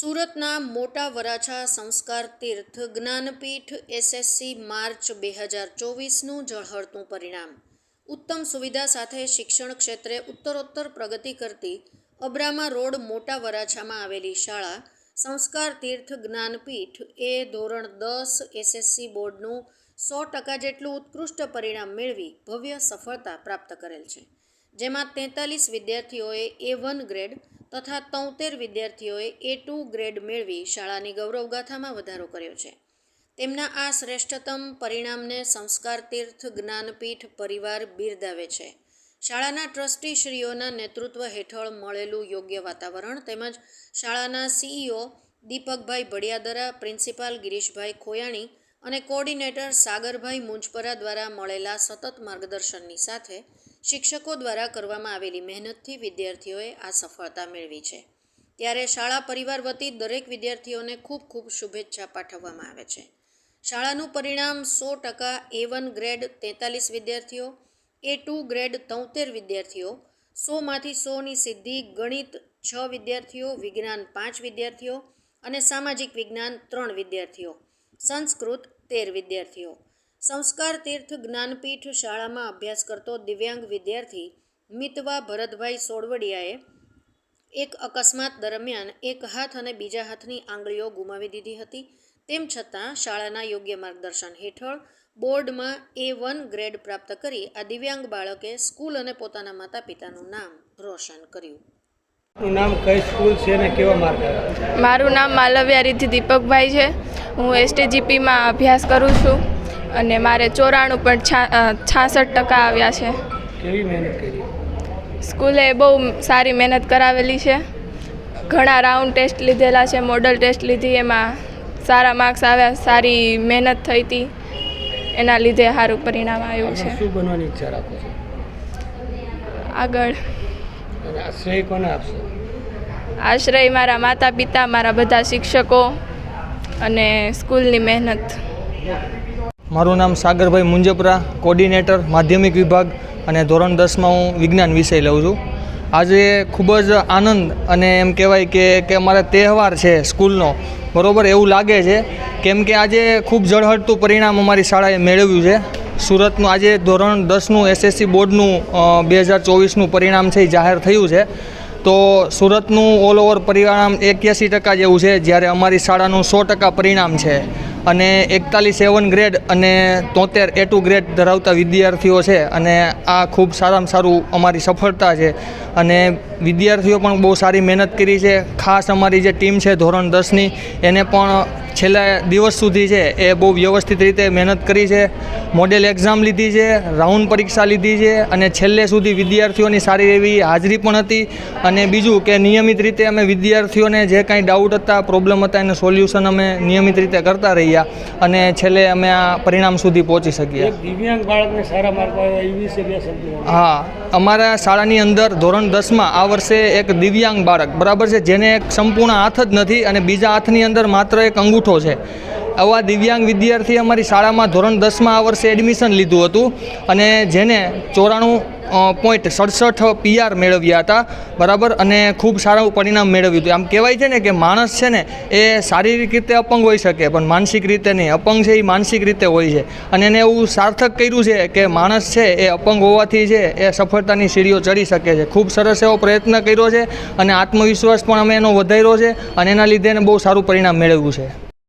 સુરતના મોટા વરાછા સંસ્કાર તીર્થ જ્ઞાનપીઠ એસએસસી માર્ચ બે હજાર ચોવીસનું ઝળહળતું પરિણામ. ઉત્તમ સુવિધા સાથે શિક્ષણ ક્ષેત્રે ઉત્તરોત્તર પ્રગતિ કરતી અબ્રામા રોડ મોટા વરાછામાં આવેલી શાળા સંસ્કાર તીર્થ જ્ઞાનપીઠ એ ધોરણ દસ એસએસસી બોર્ડનું સો ટકા જેટલું ઉત્કૃષ્ટ પરિણામ મેળવી ભવ્ય સફળતા પ્રાપ્ત કરેલ છે. જેમાં તેતાલીસ વિદ્યાર્થીઓએ એ વન ગ્રેડ તથા તોતેર વિદ્યાર્થીઓએ એ ટુ ગ્રેડ મેળવી શાળાની ગૌરવગાથામાં વધારો કર્યો છે. તેમના આ શ્રેષ્ઠતમ પરિણામને સંસ્કાર તીર્થ જ્ઞાનપીઠ પરિવાર બિરદાવે છે. શાળાના ટ્રસ્ટીશ્રીઓના નેતૃત્વ હેઠળ મળેલું યોગ્ય વાતાવરણ તેમજ શાળાના સીઈઓ દીપકભાઈ ભડિયાદરા, પ્રિન્સિપાલ ગિરીશભાઈ ખોયાણી અને કોઓર્ડિનેટર સાગરભાઈ મુંજપરા દ્વારા મળેલા સતત માર્ગદર્શનની સાથે શિક્ષકો દ્વારા કરવામાં આવેલી મહેનતથી વિદ્યાર્થીઓએ આ સફળતા મેળવી છે. ત્યારે શાળા પરિવાર વતી દરેક વિદ્યાર્થીઓને ખૂબ ખૂબ શુભેચ્છા પાઠવવામાં આવે છે. શાળાનું પરિણામ સો ટકા એ વન ગ્રેડ તેતાલીસ વિદ્યાર્થીઓ એ ટુ ગ્રેડ તોતેર વિદ્યાર્થીઓ, સોમાંથી સોની સિદ્ધિ, ગણિત છ વિદ્યાર્થીઓ, વિજ્ઞાન પાંચ વિદ્યાર્થીઓ અને સામાજિક વિજ્ઞાન ત્રણ વિદ્યાર્થીઓ, સંસ્કૃત તેર વિદ્યાર્થીઓ. સંસ્કાર તીર્થ જ્ઞાનપીઠ શાળામાં અભ્યાસ કરતો દિવ્યાંગ વિદ્યાર્થી મિતવા ભરતભાઈ સોડવડિયાએ એક અકસ્માત દરમિયાન એક હાથ અને બીજા હાથની આંગળીઓ ગુમાવી દીધી હતી. તેમ છતાં શાળાના યોગ્ય માર્ગદર્શન હેઠળ બોર્ડમાં એ વન ગ્રેડ પ્રાપ્ત કરી આ દિવ્યાંગ બાળકે સ્કૂલ અને પોતાના માતા પિતાનું નામ રોશન કર્યું. નું નામ કઈ સ્કૂલ છે અને કેવા માર્ગ? મારું નામ માલવ્યા રીતિ દીપકભાઈ છે. હું એસટીજીપીમાં અભ્યાસ કરું છું. અને મારે ચોરાણું પણ છાસઠ ટકા આવ્યા છે. કેવી મહેનત કરી? સ્કૂલે બહુ સારી મહેનત કરાવેલી છે. ઘણા રાઉન્ડ ટેસ્ટ લીધેલા છે મોડલ ટેસ્ટ લીધી એમાં સારા માર્ક્સ આવ્યા સારી મહેનત થઈ હતી. એના લીધે સારું પરિણામ આવ્યું છે. શું બનવાની ઈચ્છા રાખો છો? આગળ. કોને આપશો? આશ્રય મારા માતા પિતા મારા બધા શિક્ષકો અને સ્કૂલની મહેનત. મારું નામ સાગરભાઈ મુંજપરા, કોર્ડિનેટર, માધ્યમિક વિભાગ અને ધોરણ દસમાં હું વિજ્ઞાન વિષય લઉં છું. આજે ખૂબ જ આનંદ અને એમ કહેવાય કે કે અમારા તહેવાર છે સ્કૂલનો. બરાબર? એવું લાગે છે. કેમ કે આજે ખૂબ ઝળહળતું પરિણામ અમારી શાળાએ મેળવ્યું છે. સુરતનું આજે ધોરણ દસનું એસએસસી બોર્ડનું બે હજાર ચોવીસનું પરિણામ છે, એ જાહેર થયું છે. તો સુરતનું ઓલ ઓવર પરિણામ એક્યાસી ટકા જેવું છે, જ્યારે અમારી શાળાનું સો ટકા પરિણામ છે. અને એકતાલીસ સેવન ગ્રેડ અને તોતેર એ ટુ ગ્રેડ ધરાવતા વિદ્યાર્થીઓ છે અને આ ખૂબ સારામાં સારું અમારી સફળતા છે. અને વિદ્યાર્થીઓ પણ બહુ સારી મહેનત કરી છે. ખાસ અમારી જે ટીમ છે ધોરણ દસની, એને પણ છેલ્લા દિવસ સુધી છે એ બહુ વ્યવસ્થિત રીતે મહેનત કરી છે મોડેલ એક્ઝામ લીધી છે રાઉન્ડ પરીક્ષા લીધી છે અને છેલ્લે સુધી વિદ્યાર્થીઓની સારી એવી હાજરી પણ હતી અને બીજું કે નિયમિત રીતે અમે વિદ્યાર્થીઓને જે કાંઈ ડાઉટ હતા પ્રોબ્લેમ હતા એનું સોલ્યુશન અમે નિયમિત રીતે કરતા રહ્યા અને છેલ્લે અમે આ પરિણામ સુધી પહોંચી શક્યા દિવ્યાંગ બાળકને સારા માર્ક હા અમારા શાળાની અંદર ધોરણ દસમાં આ વર્ષે એક દિવ્યાંગ બાળક બરાબર છે જેને એક સંપૂર્ણ હાથ જ નથી અને બીજા હાથની અંદર માત્ર એક અંગૂઠો છે. આવા દિવ્યાંગ વિદ્યાર્થી અમારી શાળામાં ધોરણ દસમાં આ વર્ષે એડમિશન લીધું હતું અને જેને ચોરાણું પોઈન્ટ સડસઠ પીઆર મેળવ્યા હતા, બરાબર? અને ખૂબ સારું પરિણામ મેળવ્યું હતું. આમ કહેવાય છે ને કે માણસ છે ને, એ શારીરિક રીતે અપંગ હોઈ શકે, પણ માનસિક રીતે નહીં. અપંગ છે એ માનસિક રીતે હોય છે. અને એને એવું સાર્થક કર્યું છે કે માણસ છે એ અપંગ હોવાથી છે એ સફળતાની સીડીઓ ચડી શકે છે. ખૂબ સરસ એવો પ્રયત્ન કર્યો છે અને આત્મવિશ્વાસ પણ અમે એનો વધાર્યો છે અને એના લીધે એને બહુ સારું પરિણામ મેળવ્યું છે.